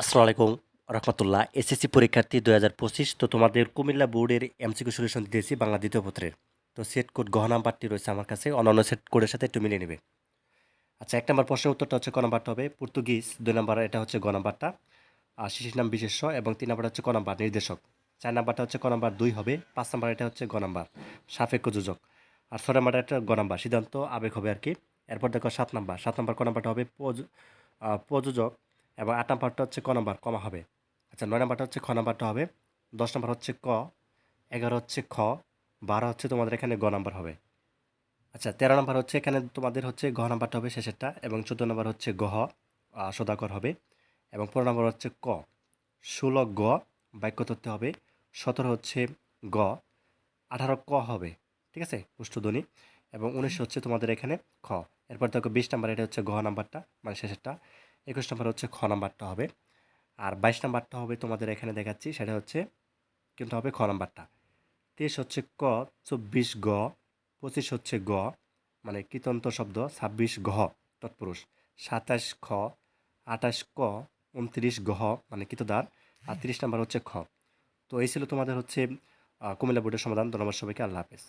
আসসালামু আলাইকুম রহমতুল্লাহ। এসএসসি পরীক্ষার্থী দু হাজার পঁচিশ, তো তোমাদের কুমিল্লা বোর্ডের এমসিকিউ সলিউশন দিয়েছি বাংলা দ্বিতীয় পত্রের তো সেট কোড গহ নাম্বারটি রয়েছে আমার কাছে, অন্যান্য সেট কোডের সাথে একটু মিলিয়ে নেবে। আচ্ছা এক নম্বর প্রশ্নের উত্তরটা হচ্ছে ক নাম্বারটা হবে? পর্তুগিজ। দুই নম্বর, এটা হচ্ছে গ নাম্বারটা। আর শিশির নাম বিশেষ্য এবং তিন নাম্বার হচ্ছে ক নাম্বার, নির্দেশক। চার নাম্বারটা হচ্ছে ক নাম্বার, দুই হবে। পাঁচ নাম্বার, এটা হচ্ছে গ নাম্বার, সাপেক্ষ যোজক। আর ছয় নাম্বারটা একটা গ নাম্বার, সিদ্ধান্ত, আবেগ হবে আর কি। এরপর দেখো সাত নাম্বার সাত নাম্বার ক নাম্বারটা হবে প্রযোজক। এবং আট নাম্বারটা হচ্ছে ক নাম্বার, কমা হবে। আচ্ছা নয় নাম্বারটা হচ্ছে খ নাম্বারটা হবে। দশ নাম্বার হচ্ছে ক, এগারো হচ্ছে খ, বারো হচ্ছে তোমাদের এখানে গ নাম্বার হবে। আচ্ছা তেরো নাম্বার হচ্ছে এখানে তোমাদের হচ্ছে ঘ নাম্বারটা হবে শেষেরটা এবং চোদ্দ নাম্বার হচ্ছে গহ সদাকর হবে। এবং পনেরো নাম্বার হচ্ছে ক, ষোলো গ, বাক্য তথ্য হবে। সতেরো হচ্ছে গ, আঠারো ক হবে। ঠিক আছে? উষ্ঠধ্বনি এবং উনিশ হচ্ছে তোমাদের এখানে খ। এরপর দেখো বিশ নাম্বার, এটা হচ্ছে ঘ নাম্বারটা মানে শেষেরটা। একুশ নাম্বার হচ্ছে খ নাম্বারটা হবে। আর বাইশ নাম্বারটা হবে তোমাদের এখানে দেখাচ্ছি, সেটা হচ্ছে কিন্তু হবে খ নাম্বারটা। তেইশ হচ্ছে ক, চব্বিশ গ, পঁচিশ হচ্ছে গ মানে কৃতন্ত শব্দ, ছাব্বিশ গহ তৎপুরুষ। সাতাশ খ, আঠাশ ক, উনত্রিশ গহ মানে কৃতদার। আর তিরিশ নাম্বার হচ্ছে খ। তো এই ছিল তোমাদের হচ্ছে কুমিল্লা বোর্ডের সমাধান। ধন্যবাদ সবাইকে। আল্লাহ হাফেজ।